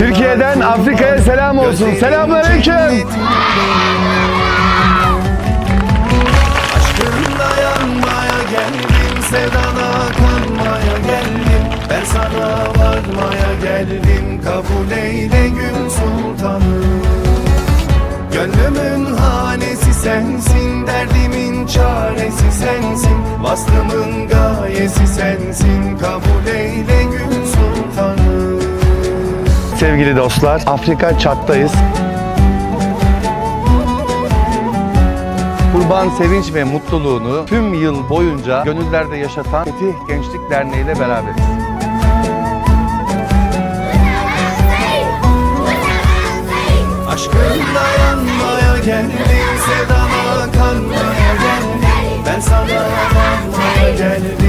Türkiye'den Afrika'ya selam olsun. Selamünaleyküm. Sevdana kanmaya geldim Ben sana varmaya geldim Kabul eyle gül sultanım Gönlümün hanesi sensin Derdimin çaresi sensin Vaslımın gayesi sensin Kabul Sevgili dostlar, Afrika Çat'tayız. Kurban sevinç ve mutluluğunu tüm yıl boyunca gönüllerde yaşatan Fetih Gençlik Derneği ile beraberiz. Aşkın dayanmaya geldim, sevdama kanmaya geldim. Ben sana kanmaya geldim.